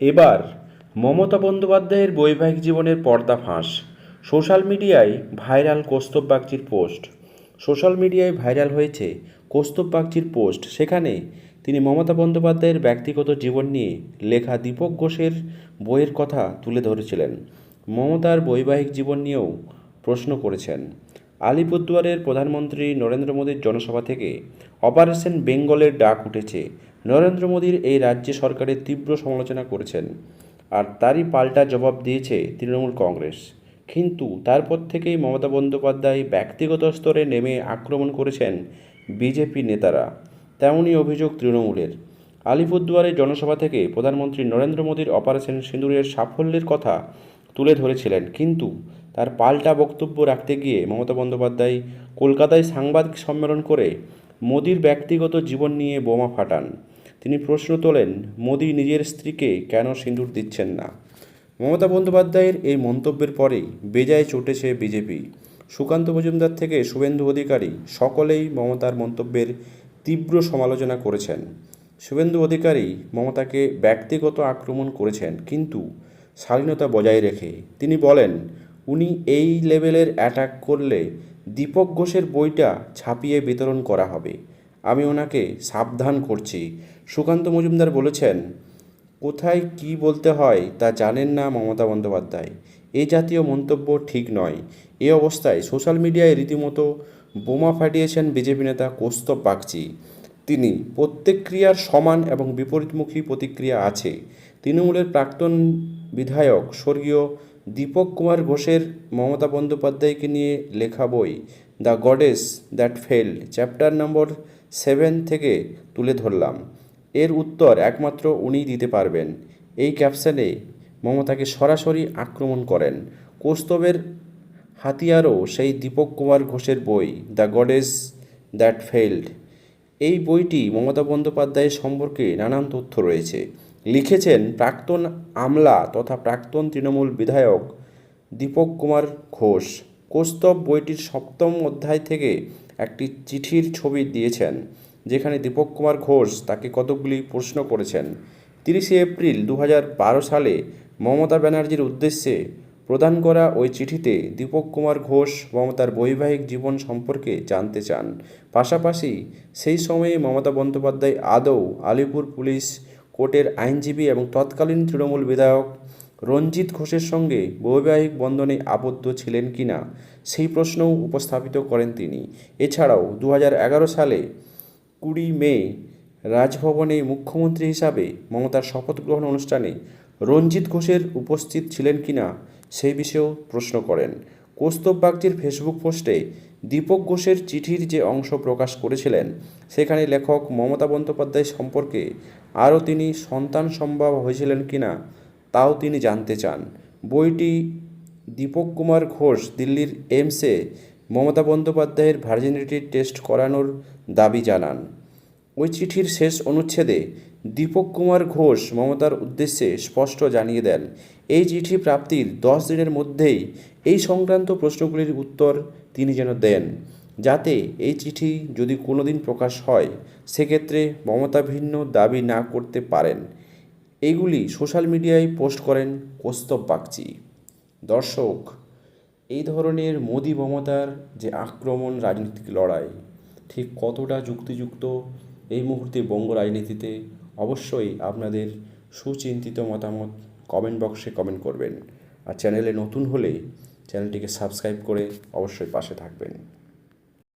এবার মমতা বন্দ্যোপাধ্যায়ের বৈবাহিক জীবনের পর্দা ফাঁস। সোশ্যাল মিডিয়ায় ভাইরাল কৌস্তব বাগচির পোস্ট। সোশ্যাল মিডিয়ায় ভাইরাল হয়েছে কৌস্তব বাগচির পোস্ট। সেখানে তিনি মমতা বন্দ্যোপাধ্যায়ের ব্যক্তিগত জীবন নিয়ে লেখা দীপক ঘোষের বইয়ের কথা তুলে ধরেছিলেন। মমতার বৈবাহিক জীবন নিয়েও প্রশ্ন করেছেন। আলিপুরদুয়ারের প্রধানমন্ত্রী নরেন্দ্র মোদীর জনসভা থেকে অপারেশন বেঙ্গলের ডাক উঠেছে। নরেন্দ্র মোদীর এই রাজ্য সরকারের তীব্র সমালোচনা করেছেন, আর তারই পাল্টা জবাব দিয়েছে তৃণমূল কংগ্রেস। কিন্তু তারপর থেকেই মমতা বন্দ্যোপাধ্যায় ব্যক্তিগত স্তরে নেমে আক্রমণ করেছেন বিজেপি নেতারা। তেমনই অভিযোগ তৃণমূলের। আলিপুরদুয়ারের জনসভা থেকে প্রধানমন্ত্রী নরেন্দ্র মোদীর অপারেশন সিঁদুরের সাফল্যের কথা তুলে ধরেছিলেন, কিন্তু তার পাল্টা বক্তব্য রাখতে গিয়ে মমতা বন্দ্যোপাধ্যায় কলকাতায় সাংবাদিক সম্মেলন করে মোদীর ব্যক্তিগত জীবন নিয়ে বোমা ফাটান। তিনি প্রশ্ন তোলেন, মোদি নিজের স্ত্রীকে কেন সিঁদুর দিচ্ছেন না? মমতা বন্দ্যোপাধ্যায়ের এই মন্তব্যের পরেই বেজায় চটেছে বিজেপি। সুকান্ত মজুমদার থেকে শুভেন্দু অধিকারী সকলেই মমতার মন্তব্যের তীব্র সমালোচনা করেছেন। শুভেন্দু অধিকারী মমতাকে ব্যক্তিগত আক্রমণ করেছেন, কিন্তু শালীনতা বজায় রেখে। তিনি বলেন, উনি এই লেভেলের অ্যাটাক করলে দীপক ঘোষের বইটা ছাপিয়ে বিতরণ করা হবে। আমি ওনাকে সাবধান করছি। সুকান্ত মজুমদার বলেছেন, কোথায় কি বলতে হয় তা জানেন না মমতা বন্দ্যোপাধ্যায়। এ জাতীয় মন্তব্য ঠিক নয়। এ অবস্থায় সোশ্যাল মিডিয়ায় রীতিমতো বোমা ফাটিয়েছেন বিজেপি নেতা কৌস্তব বাগচি। তিনি প্রত্যেক ক্রিয়ার সমান এবং বিপরীতমুখী প্রতিক্রিয়া আছে। তৃণমূলের প্রাক্তন বিধায়ক স্বর্গীয় দীপক কুমার ঘোষের মমতা বন্দ্যোপাধ্যায়কে নিয়ে লেখা বই, the goddess that failed chapter number seven থেকে তুলে ধরলাম। এর উত্তর একমাত্র উনিই দিতে পারবেন। এই ক্যাপশনে মমতাকে সরাসরি আক্রমণ করেন। কৌস্তবের হাতিয়ারও সেই দীপক কুমার ঘোষের বই, দ্য গডেস দ্যাট ফেল্ড এই বইটি মমতা বন্দ্যোপাধ্যায়ের সম্পর্কে নানান তথ্য রয়েছে। লিখেছেন প্রাক্তন আমলা তথা প্রাক্তন তৃণমূল বিধায়ক দীপক কুমার ঘোষ। কৌস্তব বইটির সপ্তম অধ্যায় থেকে একটি চিঠির ছবি দিয়েছেন, যেখানে দীপক কুমার ঘোষ তাকে কতকগুলি প্রশ্ন করেছেন। তিরিশে এপ্রিল দু হাজার বারো সালে মমতা ব্যানার্জির উদ্দেশ্যে প্রদান করা ওই চিঠিতে দীপক কুমার ঘোষ মমতার বৈবাহিক জীবন সম্পর্কে জানতে চান। পাশাপাশি সেই সময়ে মমতা বন্দ্যোপাধ্যায় আদৌ আলিপুর পুলিশ কোর্টের আইনজীবী এবং তৎকালীন তৃণমূল বিধায়ক রঞ্জিত ঘোষের সঙ্গে বৈবাহিক বন্ধনে আবদ্ধ ছিলেন কিনা সেই প্রশ্নও উপস্থাপিত করেন তিনি। এছাড়াও দু হাজার এগারো সালে কুড়ি মে রাজভবনে মুখ্যমন্ত্রী হিসাবে মমতার শপথ গ্রহণ অনুষ্ঠানে রঞ্জিত ঘোষের উপস্থিত ছিলেন কিনা সেই বিষয়েও প্রশ্ন করেন। কৌস্তব বাগচির ফেসবুক পোস্টে দীপক ঘোষের চিঠির যে অংশ প্রকাশ করেছিলেন, সেখানে লেখক মমতা বন্দ্যোপাধ্যায় সম্পর্কে আরও তিনি সন্তান সম্ভব হয়েছিলেন কিনা তাও তিনি জানতে চান। বইটি দীপক কুমার ঘোষ দিল্লির এইমসে মমতা বন্দ্যোপাধ্যায়ের ভার্জিনিটি টেস্ট করানোর দাবি জানান। ওই চিঠির শেষ অনুচ্ছেদে দীপক কুমার ঘোষ মমতার উদ্দেশ্যে স্পষ্ট জানিয়ে দেন, এই চিঠি প্রাপ্তির দশ দিনের মধ্যেই এই সংক্রান্ত প্রশ্নগুলির উত্তর তিনি যেন দেন। যাতে এই চিঠি যদি কোনোদিন প্রকাশ হয়, সেক্ষেত্রে মমতা ভিন্ন দাবি না করতে পারেন। এইগুলি সোশ্যাল মিডিয়ায় পোস্ট করেন কৌস্তব বাগচি। দর্শক, এই ধরনের মোদি মমতার যে আক্রমণ রাজনৈতিক লড়াই, ঠিক কতটা যুক্তিযুক্ত এই মুহূর্তে বঙ্গ রাজনীতিতে, অবশ্যই আপনাদের সুচিন্তিত মতামত কমেন্ট বক্সে কমেন্ট করবেন। আর চ্যানেলে নতুন হলে চ্যানেলটিকে সাবস্ক্রাইব করে অবশ্যই পাশে থাকবেন।